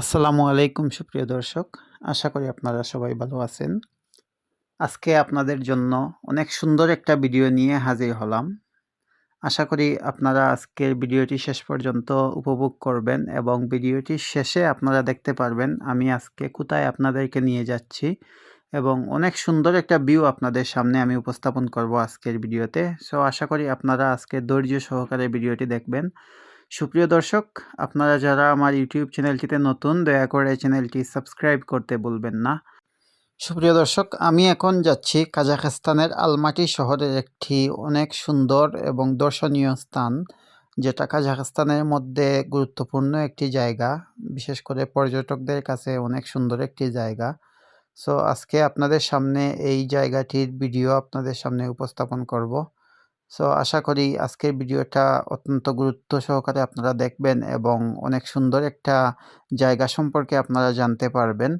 আসসালামু আলাইকুম, সুপ্রিয় দর্শক। আশা করি আপনারা সবাই ভালো আছেন। আজকে আপনাদের জন্য অনেক সুন্দর একটা ভিডিও নিয়ে হাজির হলাম। আশা করি আপনারা আজকের ভিডিওটি শেষ পর্যন্ত উপভোগ করবেন এবং ভিডিওটি শেষে আপনারা দেখতে পারবেন আমি আজকে কোথায় আপনাদেরকে নিয়ে যাচ্ছি এবং অনেক সুন্দর একটা ভিউ আপনাদের সামনে আমি উপস্থাপন করব আজকের ভিডিওতে। সো আশা করি আপনারা আজকে ধৈর্য সহকারে ভিডিওটি দেখবেন। সুপ্রিয় দর্শক, আপনারা যারা আমার ইউটিউব চ্যানেলটিতে নতুন, দয়া করে চ্যানেলটি সাবস্ক্রাইব করতে বলবেন না। সুপ্রিয় দর্শক, আমি এখন যাচ্ছি কাজাখস্তানের আলমাটি শহরের একটি অনেক সুন্দর এবং দর্শনীয় স্থান, যেটা কাজাখস্তানের মধ্যে গুরুত্বপূর্ণ একটি জায়গা। বিশেষ করে পর্যটকদের কাছে অনেক সুন্দর একটি জায়গা। সো আজকে আপনাদের সামনে এই জায়গাটির ভিডিও আপনাদের সামনে উপস্থাপন করব। সো আশা করি আজকের ভিডিওটা অত্যন্ত গুরুত্ব সহকারে আপনারা দেখবেন এবং অনেক সুন্দর একটা জায়গা সম্পর্কে আপনারা জানতে পারবেন।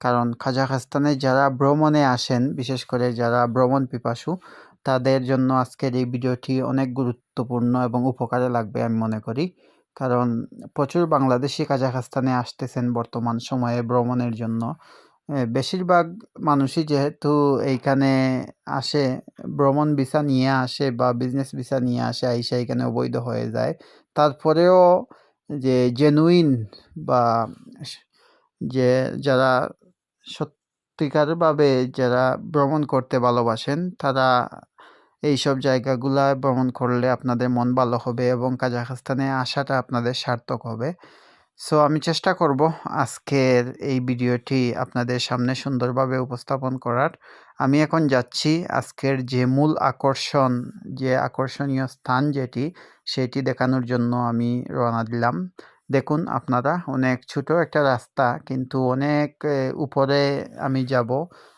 কারণ কাজাখস্তানে যারা ভ্রমণে আসেন, বিশেষ করে যারা ভ্রমণ পিপাসু, তাদের জন্য আজকের এই ভিডিওটি অনেক গুরুত্বপূর্ণ এবং উপকারে লাগবে আমি মনে করি। কারণ প্রচুর বাংলাদেশি কাজাখস্তানে আসতেছেন বর্তমান সময়ে ভ্রমণের জন্য। বেশিরভাগ মানুষই যেহেতু এইখানে আসে, ভ্রমণ ভিসা নিয়ে আসে বা বিজনেস ভিসা নিয়ে আসে, আইসা এখানে অবৈধ হয়ে যায়, তারপরেও যে জেনুইন বা যে যারা সত্যিকারভাবে যারা ভ্রমণ করতে ভালোবাসেন, তারা এইসব জায়গাগুলা ভ্রমণ করলে আপনাদের মন ভালো হবে এবং কাজাখস্তানে আসাটা আপনাদের সার্থক হবে। সো আমি চেষ্টা করব আজকের এই ভিডিওটি আপনাদের সামনে সুন্দরভাবে উপস্থাপন করার। আমি এখন যাচ্ছি আজকের যে মূল আকর্ষণ, যে আকর্ষণীয় স্থান যেটি, সেটি দেখানোর জন্য আমি রওনা দিলাম। দেখুন, আপনারা অনেক ছোট একটা রাস্তা, কিন্তু অনেক উপরে আমি যাব।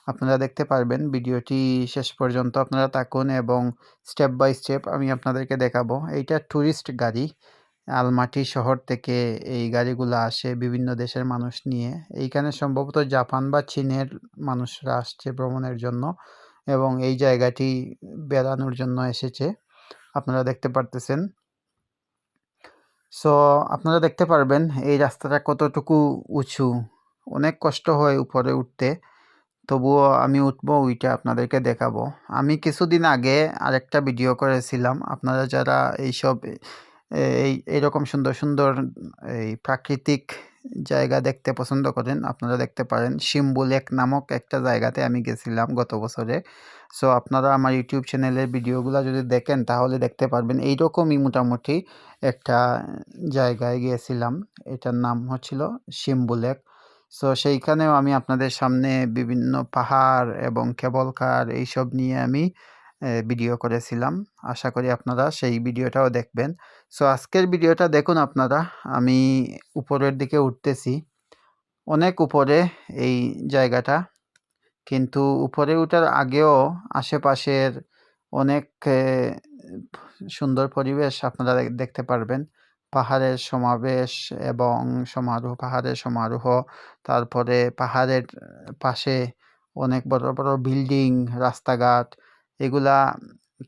আপনারা দেখতে পারবেন ভিডিওটি শেষ পর্যন্ত আপনারা থাকুন এবং স্টেপ বাই স্টেপ আমি আপনাদেরকে দেখাবো। এইটা ট্যুরিস্ট গাড়ি। আলমাটি শহর থেকে এই গাড়িগুলো আসে বিভিন্ন দেশের মানুষ নিয়ে। এইখানে সম্ভবত জাপান বা চীনের মানুষরা আসছে ভ্রমণের জন্য এবং এই জায়গাটি বেড়ানোর জন্য এসেছে। আপনারা দেখতে পারতেছেন। সো আপনারা দেখতে পারবেন এই রাস্তাটা কতটুকু উঁচু। অনেক কষ্ট হয় উপরে উঠতে। তবুও আমি উঠবো, ওইটা আপনাদেরকে দেখাবো। আমি কিছুদিন আগে আরেকটা ভিডিও করেছিলাম। আপনারা যারা এইসব এই, এইরকম সুন্দর সুন্দর, এই প্রাকৃতিক জায়গা দেখতে পছন্দ করেন। আপনারা দেখতে পারেন শিম্বুলেক নামক একটা জায়গাতে আমি গেছিলাম গত বছরে। সো, আপনারা আমার ইউটিউব চ্যানেলের ভিডিওগুলো যদি দেখেন, তাহলে দেখতে পারবেন এইরকমই মোটামুটি একটা জায়গায় গিয়েছিলাম। এটার নাম হচ্ছিল শিম্বুলেক সো, সেইখানেও আমি আপনাদের সামনে বিভিন্ন পাহাড় এবং কেবল কার এইসব নিয়ে আমি ভিডিও করেছিলাম। আশা করি আপনারা সেই ভিডিওটাও দেখবেন। সো আজকের ভিডিওটা দেখুন আপনারা। আমি উপরের দিকে উঠতেছি। অনেক উপরে এই জায়গাটা। কিন্তু উপরে উঠার আগেও আশেপাশের অনেক সুন্দর পরিবেশ আপনারা দেখতে পারবেন। পাহাড়ের সমাবেশ এবং সমারোহ, পাহাড়ের সমারোহ, তারপরে পাহাড়ের পাশে অনেক বড় বড় বিল্ডিং, রাস্তাঘাট এগুলা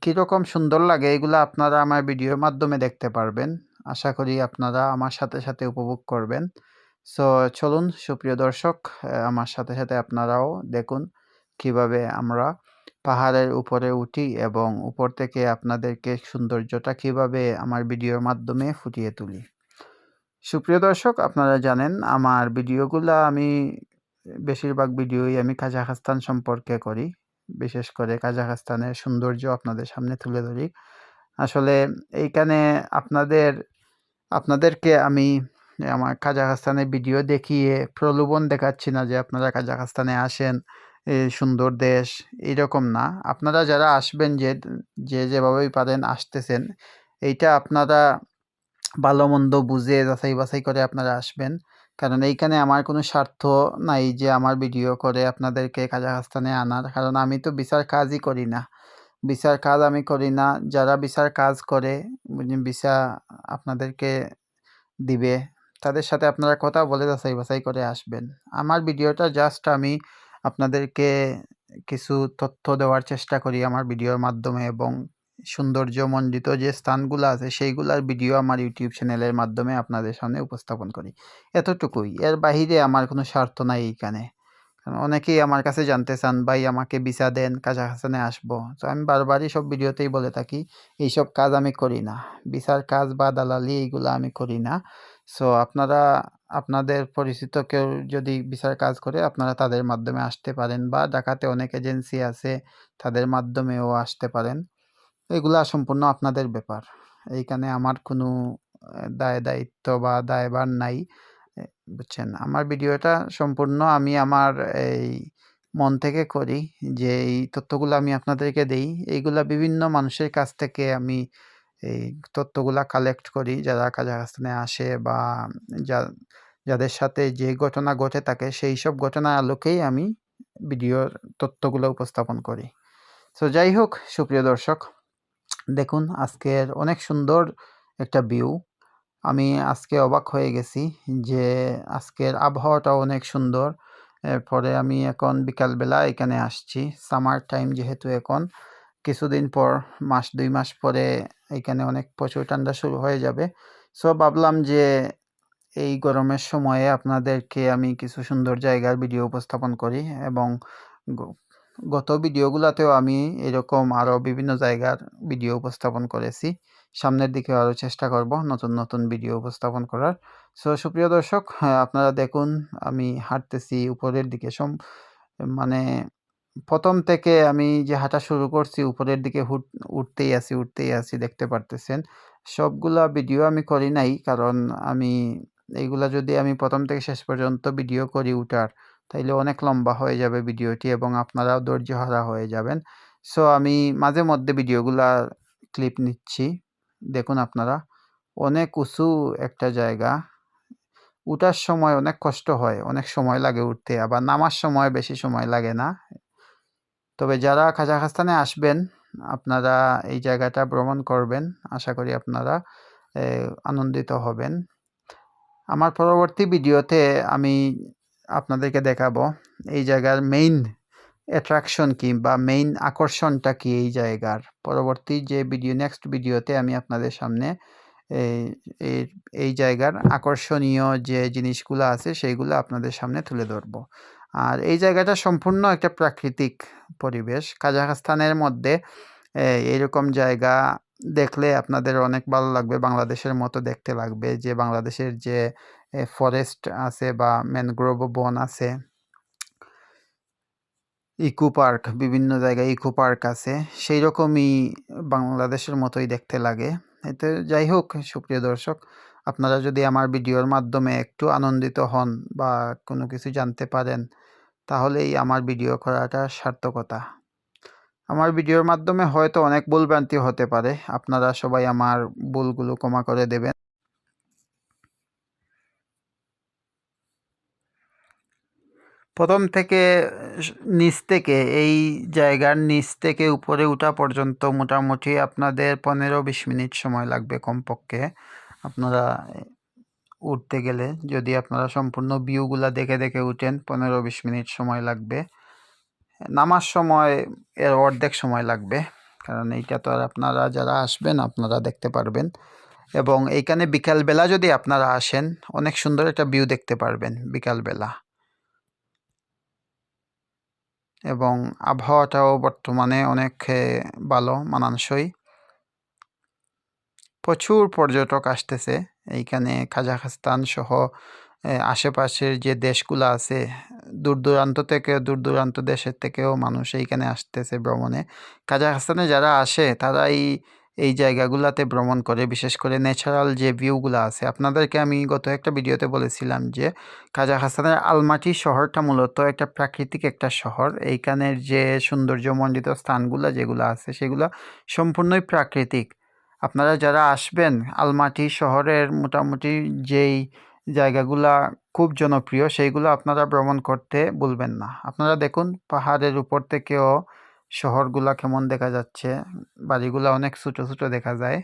কীরকম সুন্দর লাগে, এগুলা আপনারা আমার ভিডিওর মাধ্যমে দেখতে পারবেন। আশা করি আপনারা আমার সাথে সাথে উপভোগ করবেন। সো, চলুন, সুপ্রিয় দর্শক আমার সাথে সাথে আপনারাও দেখুন কীভাবে আমরা পাহাড়ের উপরে উঠি এবং উপর থেকে আপনাদেরকে সৌন্দর্যটা কীভাবে আমার ভিডিওর মাধ্যমে ফুটিয়ে তুলি। সুপ্রিয় দর্শক, আপনারা জানেন, আমার ভিডিওগুলো আমি বেশিরভাগ ভিডিওই আমি কাজাখস্তান সম্পর্কে করি। বিশেষ করে কাজাখস্তানের সৌন্দর্য আপনাদের সামনে তুলে ধরি। আসলে এইখানে আপনাদের, আপনাদেরকে আমি, আমার কাজাখস্তানের ভিডিও দেখিয়ে প্রলোভন দেখাচ্ছি না যে আপনারা কাজাখস্তানে আসেন সুন্দর দেশ এইরকম না। আপনারা যারা আসবেন যে যে যেভাবেই পারেন আসতেছেন, এইটা আপনারা ভালো মন্দ বুঝে যাচাই বাছাই করে আপনারা আসবেন। কারণ এইখানে আমার কোনো স্বার্থ নাই যে আমার ভিডিও করে আপনাদেরকে কাজাখস্তানে আনার। কারণ আমি তো বিচার কাজই করি না। বিচার কাজ আমি করি না। যারা বিচার কাজ করে ভিসা আপনাদেরকে দিবে, তাদের সাথে আপনারা কথা বলে যাচাই বাছাই করে আসবেন। আমার ভিডিওটা জাস্ট আমি আপনাদেরকে কিছু তথ্য দেওয়ার চেষ্টা করি আমার ভিডিওর মাধ্যমে এবং সৌন্দর্যমণ্ডিত যে স্থানগুলো আছে, সেইগুলার ভিডিও আমার ইউটিউব চ্যানেলের মাধ্যমে আপনাদের সামনে উপস্থাপন করি। এতটুকুই। এর বাহিরে আমার কোনো স্বার্থ নাই এইখানে। অনেকেই আমার কাছে জানতে চান, ভাই, আমাকে ভিসা দেন, কাজাখস্তানে আসব। তো আমি বারবারই সব ভিডিওতেই বলে থাকি, এইসব কাজ আমি করি না। ভিসার কাজ বা দালালি এইগুলো আমি করি না। সো আপনারা, আপনাদের পরিচিত কেউ যদি ভিসার কাজ করে, আপনারা তাদের মাধ্যমে আসতে পারেন বা ঢাকাতে অনেক এজেন্সি আছে, তাদের মাধ্যমেও আসতে পারেন। এগুলা সম্পূর্ণ আপনাদের ব্যাপার। এইখানে আমার কোনো দায় দায়িত্ব বা দায়ভার নাই। বুঝছেন? আমার ভিডিওটা সম্পূর্ণ আমি আমার এই মন থেকে করি যে, এই তথ্যগুলো আমি আপনাদেরকে দেই। এইগুলা বিভিন্ন মানুষের কাছ থেকে আমি এই তথ্যগুলা কালেক্ট করি। যারা কাজাখস্তানে আসে বা যা, যাদের সাথে যে ঘটনা ঘটে থাকে, সেই সব ঘটনার আলোকেই আমি ভিডিওর তথ্যগুলো উপস্থাপন করি। তো যাই হোক, সুপ্রিয় দর্শক দেখুন, আজকের অনেক সুন্দর একটা ভিউ আমি আজকে অবাক হয়ে গেছি যে আজকের আবহাওয়াটা অনেক সুন্দর। এরপরে আমি এখন বিকালবেলা এখানে আসছি সামার টাইম যেহেতু এখন। কিছুদিন পর, মাস, দুই মাস পরে এখানে অনেক প্রচুর ঠান্ডা শুরু হয়ে যাবে। সো ভাবলাম যে এই গরমের সময়ে আপনাদেরকে আমি কিছু সুন্দর জায়গার ভিডিও উপস্থাপন করি এবং গত ভিডিওগুলোতেও আমি এরকম আরও বিভিন্ন জায়গার ভিডিও উপস্থাপন করেছি। সামনের দিকে আরও চেষ্টা করব নতুন নতুন ভিডিও উপস্থাপন করার। সো সুপ্রিয় দর্শক হ্যাঁ, আপনারা দেখুন আমি হাঁটতেছি উপরের দিকে। সম মানে প্রথম থেকে আমি যে হাঁটা শুরু করছি উপরের দিকে হুট- উঠতেই আছি উঠতেই আছি দেখতে পারতেছেন। সবগুলা ভিডিও আমি করি নাই কারণ আমি এইগুলা যদি আমি প্রথম থেকে শেষ পর্যন্ত ভিডিও করি উঠার তাইলে অনেক লম্বা হয়ে যাবে ভিডিওটি এবং আপনারাও ধৈর্যহারা হয়ে যাবেন। সো আমি মাঝে মধ্যে ভিডিওগুলা ক্লিপ নিচ্ছি। দেখুন আপনারা, অনেক উঁচু একটা জায়গা। উঠার সময় অনেক কষ্ট হয়, অনেক সময় লাগে উঠতে। আবার নামার সময় বেশি সময় লাগে না। তবে যারা কাজাখস্তানে আসবেন, আপনারা এই জায়গাটা ভ্রমণ করবেন। আশা করি আপনারা আনন্দিত হবেন। আমার পরবর্তী ভিডিওতে আমি আপনাদেরকে দেখাবো। এই জায়গার মেইন অ্যাট্রাকশন কি বা মেইন আকর্ষণটা কি এই জায়গার? পরবর্তী যে ভিডিও নেক্সট ভিডিওতে আমি আপনাদের সামনে এই এই- জায়গার আকর্ষণীয় যে জিনিসগুলো আছে সেইগুলো আপনাদের সামনে তুলে ধরব। আর এই জায়গাটা সম্পূর্ণ একটা প্রাকৃতিক পরিবেশ। কাজাখস্তানের মধ্যে এইরকম জায়গা দেখলে আপনাদের অনেক ভালো লাগবে, বাংলাদেশের মতো দেখতে লাগবে যে বাংলাদেশের যে ফরেস্ট আছে বা ম্যানগ্রোভ বন আছে। ইকো পার্ক বিভিন্ন জায়গায় ইকো পার্ক আছে। সেই রকমই বাংলাদেশের মতোই দেখতে লাগে। এতে যাই হোক, সুপ্রিয় দর্শক, আপনারা যদি আমার ভিডিওর মাধ্যমে একটু আনন্দিত হন বা কোনো কিছু জানতে পারেন, তাহলেই আমার ভিডিও করাটা সার্থকতা। আমার ভিডিওর মাধ্যমে হয়তো অনেক ভুলভ্রান্তি হতে পারে। আপনারা সবাই আমার ভুলগুলো ক্ষমা করে দেবেন। প্রথম থেকে নিচ থেকে, এই জায়গার নিচ থেকে উপরে উঠা পর্যন্ত মোটামুটি আপনাদের পনেরো বিশ মিনিট সময় লাগবে কমপক্ষে আপনারা উঠতে গেলে। যদি আপনারা সম্পূর্ণ ভিউগুলা দেখে দেখে উঠেন, পনেরো বিশ মিনিট সময় লাগবে। নামার সময়, এর অর্ধেক সময় লাগবে, কারণ এইটা তো আর আপনারা যারা আসবেন, আপনারা দেখতে পারবেন। এবং এইখানে বিকালবেলা যদি আপনারা আসেন, অনেক সুন্দর একটা ভিউ দেখতে পারবেন বিকালবেলা। এবং আবহাওয়াটাও বর্তমানে অনেক ভালো, মানানসই। প্রচুর পর্যটক আসতেছে। এইখানে কাজাখস্তান সহ আশেপাশের যে দেশগুলো আছে, দূর দূরান্ত থেকে, দূর দূরান্ত দেশের থেকেও মানুষ এইখানে আসতেছে ভ্রমণে। কাজাখস্তানে যারা আসে, তারাই এই জায়গাগুলোতে ভ্রমণ করে, বিশেষ করে ন্যাচারাল যে ভিউগুলো আছে। আপনাদেরকে আমি গত একটা ভিডিওতে বলেছিলাম যে, কাজাখস্তানের আলমাটি শহরটা মূলত একটা প্রাকৃতিক একটা শহর। এইখানের যে সৌন্দর্যমণ্ডিত স্থানগুলো যেগুলো আছে, সেগুলো সম্পূর্ণই প্রাকৃতিক। আপনারা যারা আসবেন, আলমাটি শহরের মোটামুটি যেই জায়গাগুলা খুব জনপ্রিয়, সেইগুলো আপনারা ভ্রমণ করতে ভুলবেন না। আপনারা দেখুন, পাহাড়ের উপর থেকেও শহরগুলা কেমন দেখা যাচ্ছে? বাড়িগুলা অনেক ছোটো ছোটো দেখা যায়।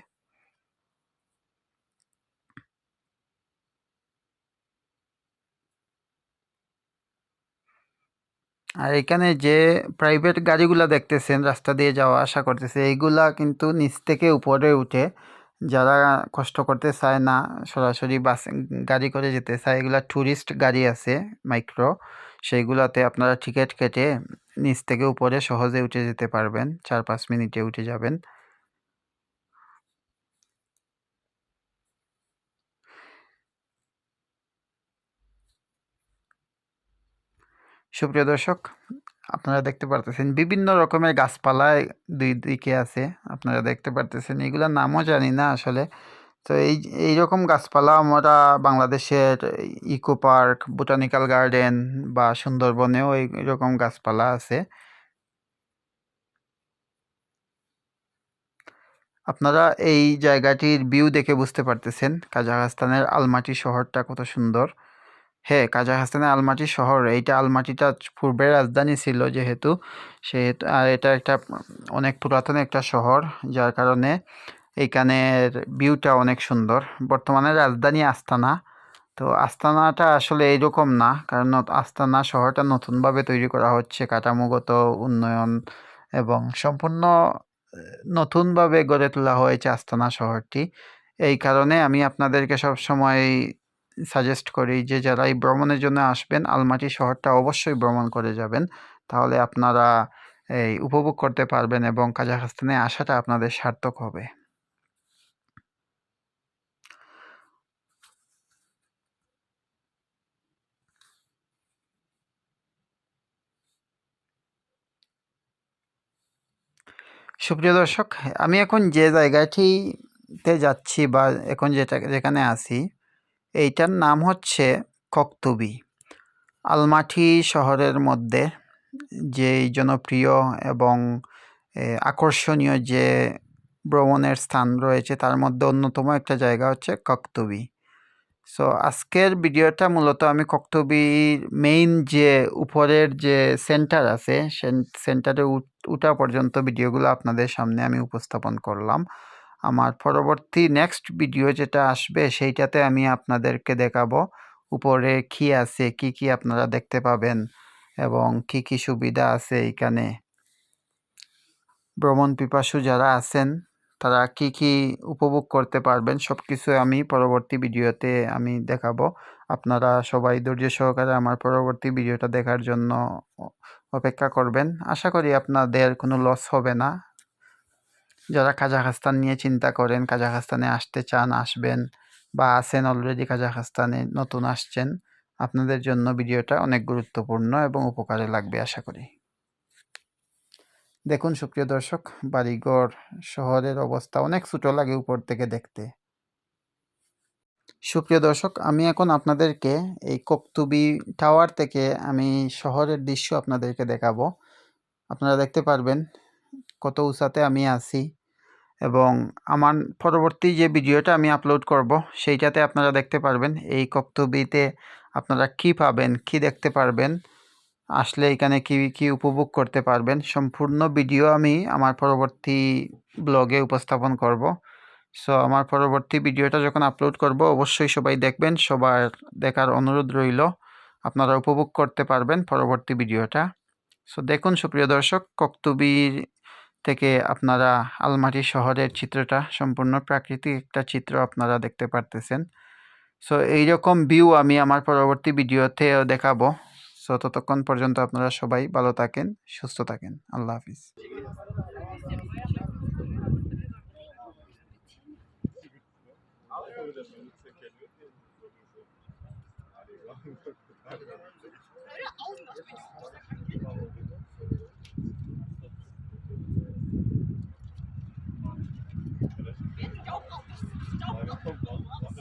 আর এখানে যে প্রাইভেট গাড়িগুলা দেখতেছেন, রাস্তা দিয়ে যাওয়া আসা করতেছে, এইগুলা কিন্তু নিচ থেকে উপরে উঠে যারা কষ্ট করতে চায় না, সরাসরি বাস, গাড়ি করে যেতে চায়, এগুলা ট্যুরিস্ট গাড়ি আছে মাইক্রো সেইগুলাতে আপনারা টিকিট কেটে নিচ থেকে উপরে সহজে উঠে যেতে পারবেন, চার পাঁচ মিনিটে উঠে যাবেন। সুপ্রিয় দর্শক, আপনারা দেখতে পারতেছেন বিভিন্ন রকমের গাছপালা দুই দিকে আছে। আপনারা দেখতে পারতেছেন, এগুলোর নামও জানি না আসলে। তো এই, এইরকম গাছপালা আমরা বাংলাদেশের ইকো পার্ক, বোটানিক্যাল গার্ডেন বা সুন্দরবনেও এইরকম গাছপালা আছে। আপনারা এই জায়গাটির ভিউ দেখে বুঝতে পারতেছেন কাজাখস্তানের আলমাটি শহরটা কত সুন্দর। হ্যাঁ কাজাখস্তানের আলমাটি শহর, এইটা আলমাটিটা পূর্বের রাজধানী ছিল যেহেতু, সেহেতু, আর এটা একটা অনেক পুরাতন একটা শহর, যার কারণে এইখানের ভিউটা অনেক সুন্দর। বর্তমানে রাজধানী আস্তানা তো আস্তানাটা আসলে এইরকম না, কারণ আস্তানা শহরটা নতুনভাবে তৈরি করা হচ্ছে, কাঠামোগত উন্নয়ন এবং সম্পূর্ণ নতুনভাবে গড়ে তোলা হয়েছে আস্তানা শহরটি। এই কারণে আমি আপনাদেরকে সব সময় সাজেস্ট করি যে, যারা এই ভ্রমণের জন্য আসবেন, আলমাটি শহরটা অবশ্যই ভ্রমণ করে যাবেন। তাহলে আপনারা এই উপভোগ করতে পারবেন এবং কাজাখস্তানে আসাটা আপনাদের সার্থক হবে। সুপ্রিয় দর্শক, আমি এখন যে জায়গাটিতে যাচ্ছি বা এখন যেটা, যেখানে আছি, এইটার নাম হচ্ছে কক্তুবি। আলমাটি শহরের মধ্যে যেই জনপ্রিয় এবং আকর্ষণীয় যে ভ্রমণের স্থান রয়েছে, তার মধ্যে অন্যতম একটা জায়গা হচ্ছে কক্তুবি। সো, আজকের ভিডিওটা মূলত আমি কক্তবির মেইন যে, উপরের যে সেন্টার আছে সেন্টারে উঠা পর্যন্ত ভিডিওগুলো আপনাদের সামনে আমি উপস্থাপন করলাম। আমার পরবর্তী নেক্সট ভিডিও যেটা আসবে সেইটাতে আমি আপনাদেরকে দেখাবো উপরে কি আছে, কি কি আপনারা দেখতে পাবেন এবং কি কি সুবিধা আছে এইখানে। ভ্রমণ পিপাসু যারা আছেন, তারা কি কি উপভোগ করতে পারবেন সব কিছু আমি পরবর্তী ভিডিওতে আমি দেখাবো। আপনারা সবাই ধৈর্য সহকারে আমার পরবর্তী ভিডিওটা দেখার জন্য অপেক্ষা করবেন। আশা করি আপনাদের কোনো লস হবে না। যারা কাজাখস্তান নিয়ে চিন্তা করেন, কাজাখস্তানে আসতে চান, আসবেন বা আছেন অলরেডি কাজাখস্তানে, নতুন আসছেন, আপনাদের জন্য ভিডিওটা অনেক গুরুত্বপূর্ণ এবং উপকারে লাগবে আশা করি। দেখুন সুপ্রিয় দর্শক, বাড়িঘর শহরের অবস্থা অনেক ছোটো লাগে উপর থেকে দেখতে। সুপ্রিয় দর্শক, আমি এখন আপনাদেরকে এই কক্তুবি টাওয়ার থেকে আমি শহরের দৃশ্য আপনাদেরকে দেখাবো। আপনারা দেখতে পারবেন কত উঁচাতে আমি আছি এবং আমার পরবর্তী যে ভিডিওটা আমি আপলোড করব, সেইটাতে আপনারা দেখতে পারবেন এই কক্তবিতে আপনারা কি পাবেন, কি দেখতে পারবেন, আসলে এখানে কি কি উপভোগ করতে পারবেন, সম্পূর্ণ ভিডিও আমি আমার পরবর্তী ব্লগে উপস্থাপন করব। সো আমার পরবর্তী ভিডিওটা যখন আপলোড করব, অবশ্যই সবাই দেখবেন। সবার দেখার অনুরোধ রইল। আপনারা উপভোগ করতে পারবেন পরবর্তী ভিডিওটা। সো দেখুন সুপ্রিয় দর্শক, কক্তুবির থেকে আপনারা আলমাটি শহরের চিত্রটা, সম্পূর্ণ প্রাকৃতিক একটা চিত্র আপনারা দেখতে পারতেছেন। সো এইরকম ভিউ আমি আমার পরবর্তী ভিডিওতেও দেখাবো। সো ততক্ষণ পর্যন্ত আপনারা সবাই ভালো থাকেন, সুস্থ থাকেন। আল্লাহ হাফিজ। Hör auf, was willst du sagen? Staub auf, staub auf, staub.